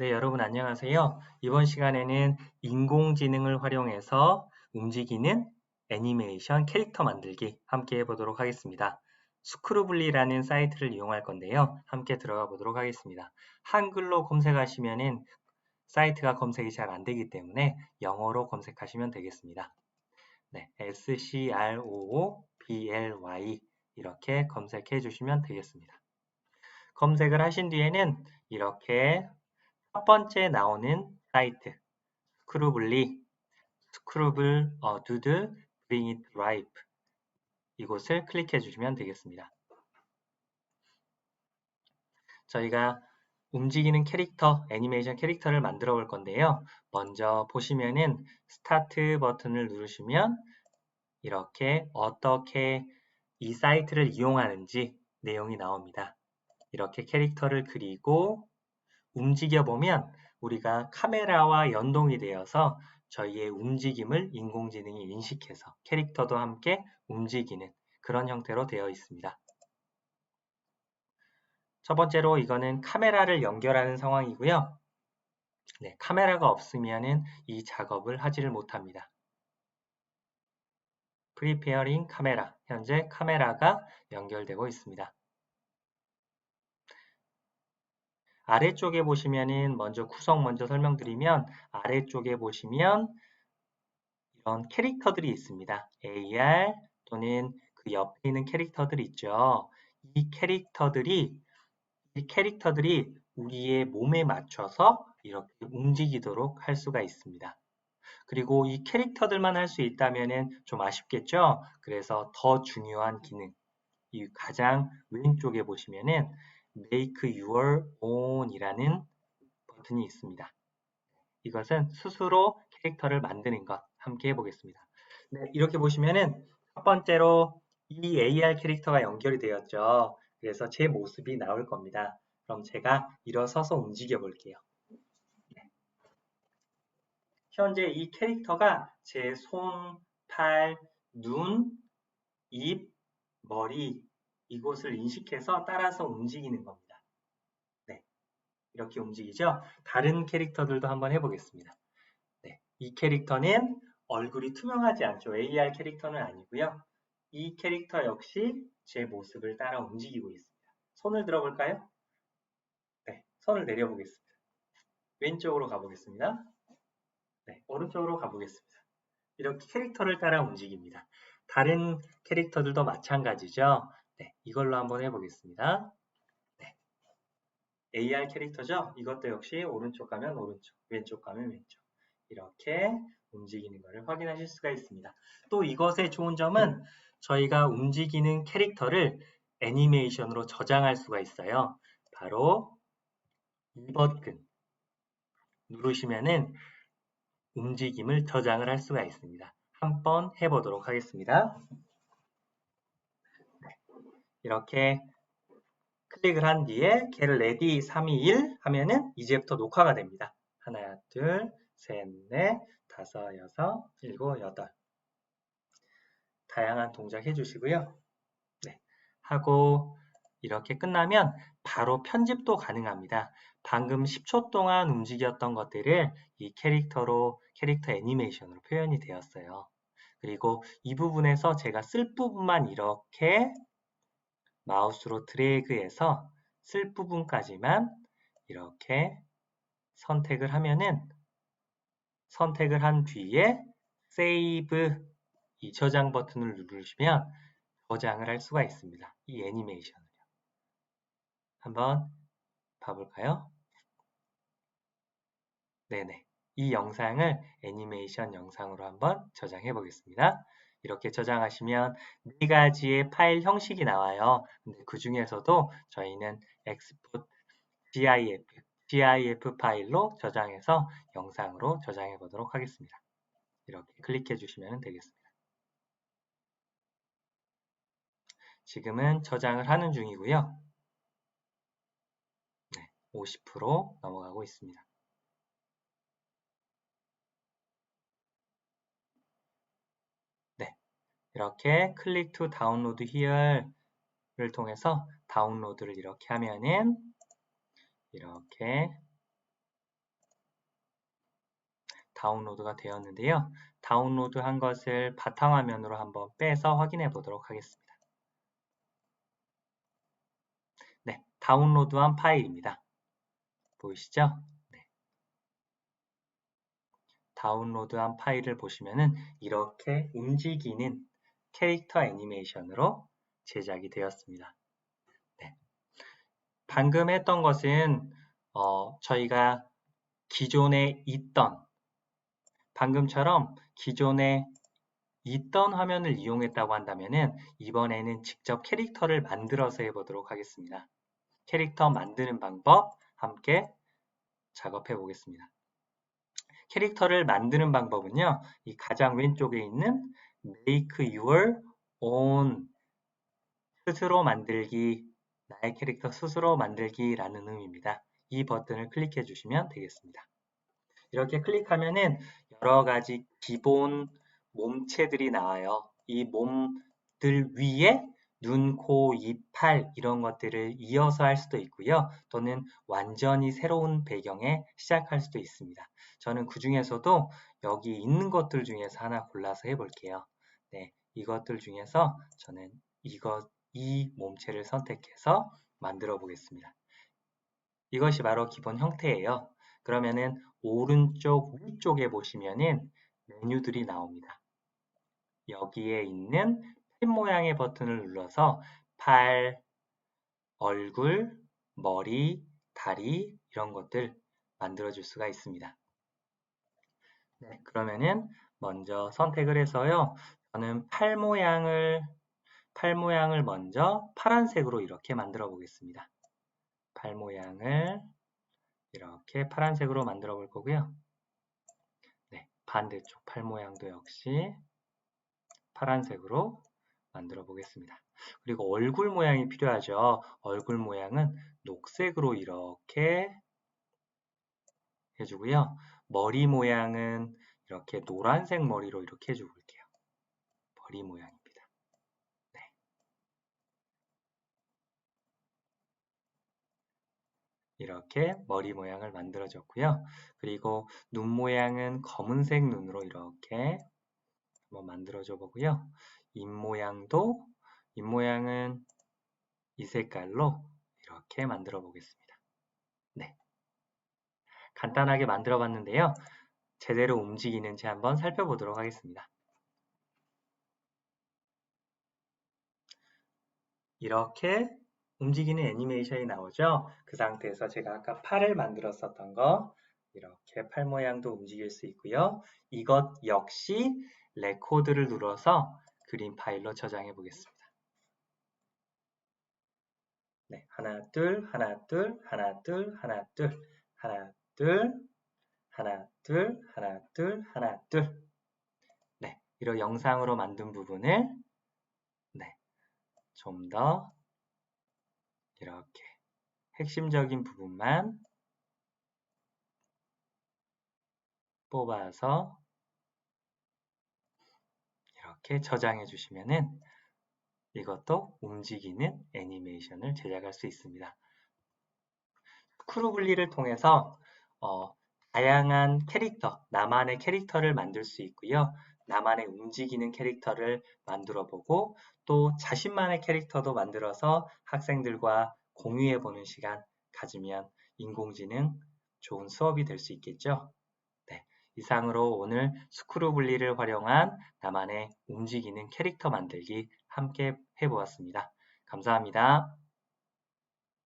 네, 여러분 안녕하세요. 이번 시간에는 인공지능을 활용해서 움직이는 애니메이션 캐릭터 만들기 함께 해보도록 하겠습니다. 스크루블리라는 사이트를 이용할 건데요. 함께 들어가 보도록 하겠습니다. 한글로 검색하시면은 사이트가 검색이 잘 안 되기 때문에 영어로 검색하시면 되겠습니다. 네, scroobly 이렇게 검색해 주시면 되겠습니다. 검색을 하신 뒤에는 이렇게 첫 번째 나오는 사이트 스크루블리 스크루블 어, 두드 bring it ripe 이곳을 클릭해 주시면 되겠습니다. 저희가 움직이는 캐릭터, 애니메이션 캐릭터를 만들어 볼 건데요. 먼저 보시면은 스타트 버튼을 누르시면 이렇게 어떻게 이 사이트를 이용하는지 내용이 나옵니다. 이렇게 캐릭터를 그리고 움직여 보면 우리가 카메라와 연동이 되어서 저희의 움직임을 인공지능이 인식해서 캐릭터도 함께 움직이는 그런 형태로 되어 있습니다. 첫 번째로 이거는 카메라를 연결하는 상황이고요. 네, 카메라가 없으면 이 작업을 하지를 못합니다. 프리페어링 카메라, 현재 카메라가 연결되고 있습니다. 아래쪽에 보시면은 먼저 구성 먼저 설명드리면 아래쪽에 보시면 이런 캐릭터들이 있습니다. AR 또는 그 옆에 있는 캐릭터들 있죠. 이 캐릭터들이 이 캐릭터들이 우리의 몸에 맞춰서 이렇게 움직이도록 할 수가 있습니다. 그리고 이 캐릭터들만 할 수 있다면 좀 아쉽겠죠? 그래서 더 중요한 기능, 이 가장 왼쪽에 보시면은 Make Your Own이라는 버튼이 있습니다. 이것은 스스로 캐릭터를 만드는 것 함께 해보겠습니다. 네, 이렇게 보시면은 첫 번째로 이 AR 캐릭터가 연결이 되었죠. 그래서 제 모습이 나올 겁니다. 그럼 제가 일어서서 움직여 볼게요. 네. 현재 이 캐릭터가 제 손, 팔, 눈, 입, 머리, 이곳을 인식해서 따라서 움직이는 겁니다. 네, 이렇게 움직이죠. 다른 캐릭터들도 한번 해보겠습니다. 네, 이 캐릭터는 얼굴이 투명하지 않죠. AR 캐릭터는 아니고요. 이 캐릭터 역시 제 모습을 따라 움직이고 있습니다. 손을 들어볼까요? 네, 손을 내려보겠습니다. 왼쪽으로 가보겠습니다. 네, 오른쪽으로 가보겠습니다. 이렇게 캐릭터를 따라 움직입니다. 다른 캐릭터들도 마찬가지죠. 네, 이걸로 한번 해보겠습니다. 네. AR 캐릭터죠? 이것도 역시 오른쪽 가면 오른쪽, 왼쪽 가면 왼쪽. 이렇게 움직이는 것을 확인하실 수가 있습니다. 또 이것의 좋은 점은 저희가 움직이는 캐릭터를 애니메이션으로 저장할 수가 있어요. 바로 이 버튼 누르시면은 움직임을 저장을 할 수가 있습니다. 한번 해보도록 하겠습니다. 이렇게 클릭을 한 뒤에 걔를 레디 3, 2, 1 하면은 이제부터 녹화가 됩니다. 하나, 둘, 셋, 넷, 다섯, 여섯, 일곱, 여덟. 다양한 동작 해주시고요. 네. 하고 이렇게 끝나면 바로 편집도 가능합니다. 방금 10초 동안 움직였던 것들을 이 캐릭터로 캐릭터 애니메이션으로 표현이 되었어요. 그리고 이 부분에서 제가 쓸 부분만 이렇게 마우스로 드래그해서 쓸 부분까지만 이렇게 선택을 하면은 선택을 한 뒤에 세이브 이 저장 버튼을 누르시면 저장을 할 수가 있습니다. 이 애니메이션을요. 한번 봐볼까요? 네네. 이 영상을 애니메이션 영상으로 한번 저장해 보겠습니다. 이렇게 저장하시면 네 가지의 파일 형식이 나와요. 근데 그 중에서도 저희는 export GIF, GIF 파일로 저장해서 영상으로 저장해 보도록 하겠습니다. 이렇게 클릭해 주시면 되겠습니다. 지금은 저장을 하는 중이고요. 네, 50% 넘어가고 있습니다. 이렇게 클릭 투 다운로드 here를 통해서 다운로드를 이렇게 하면은 이렇게 다운로드가 되었는데요. 다운로드 한 것을 바탕화면으로 한번 빼서 확인해 보도록 하겠습니다. 네, 다운로드한 파일입니다. 보이시죠? 네. 다운로드한 파일을 보시면은 이렇게 움직이는 캐릭터 애니메이션으로 제작이 되었습니다. 네. 방금 했던 것은 어, 저희가 기존에 있던 방금처럼 기존에 있던 화면을 이용했다고 한다면 이번에는 직접 캐릭터를 만들어서 해보도록 하겠습니다. 캐릭터 만드는 방법 함께 작업해 보겠습니다. 캐릭터를 만드는 방법은요. 이 가장 왼쪽에 있는 Make Your Own 스스로 만들기 나의 캐릭터 스스로 만들기라는 의미입니다. 이 버튼을 클릭해 주시면 되겠습니다. 이렇게 클릭하면은 여러 가지 기본 몸체들이 나와요. 이 몸들 위에 눈, 코, 입, 팔 이런 것들을 이어서 할 수도 있고요. 또는 완전히 새로운 배경에 시작할 수도 있습니다. 저는 그 중에서도 여기 있는 것들 중에서 하나 골라서 해볼게요. 네, 이것들 중에서 저는 이것, 이 몸체를 선택해서 만들어 보겠습니다. 이것이 바로 기본 형태예요. 그러면은 오른쪽 위쪽에 보시면은 메뉴들이 나옵니다. 여기에 있는 펜 모양의 버튼을 눌러서 팔, 얼굴, 머리, 다리 이런 것들 만들어 줄 수가 있습니다. 네, 그러면은 먼저 선택을 해서요. 저는 팔 모양을 팔 모양을 먼저 파란색으로 이렇게 만들어 보겠습니다. 팔 모양을 이렇게 파란색으로 만들어 볼 거고요. 네, 반대쪽 팔 모양도 역시 파란색으로 만들어 보겠습니다. 그리고 얼굴 모양이 필요하죠. 얼굴 모양은 녹색으로 이렇게 해주고요. 머리 모양은 이렇게 노란색 머리로 이렇게 해줄게요. 머리 모양입니다. 네. 이렇게 머리 모양을 만들어줬고요. 그리고 눈 모양은 검은색 눈으로 이렇게 한번 만들어줘 보고요. 입 모양도 입 모양은 이 색깔로 이렇게 만들어 보겠습니다. 네. 간단하게 만들어 봤는데요. 제대로 움직이는지 한번 살펴보도록 하겠습니다. 이렇게 움직이는 애니메이션이 나오죠. 그 상태에서 제가 아까 팔을 만들었었던 거 이렇게 팔 모양도 움직일 수 있고요. 이것 역시 레코드를 눌러서 그림 파일로 저장해 보겠습니다. 네, 하나, 둘, 하나, 둘, 하나, 둘, 하나, 둘, 하나, 둘, 하나, 둘, 하나, 둘, 하나, 둘. 네, 이런 영상으로 만든 부분을 네, 좀 더 이렇게 핵심적인 부분만 뽑아서 이렇게 저장해 주시면은 이것도 움직이는 애니메이션을 제작할 수 있습니다. 크루블리를 통해서 어, 다양한 캐릭터, 나만의 캐릭터를 만들 수 있고요. 나만의 움직이는 캐릭터를 만들어 보고 또 자신만의 캐릭터도 만들어서 학생들과 공유해 보는 시간 가지면 인공지능 좋은 수업이 될 수 있겠죠. 이상으로 오늘 스크루블리를 활용한 나만의 움직이는 캐릭터 만들기 함께 해보았습니다. 감사합니다.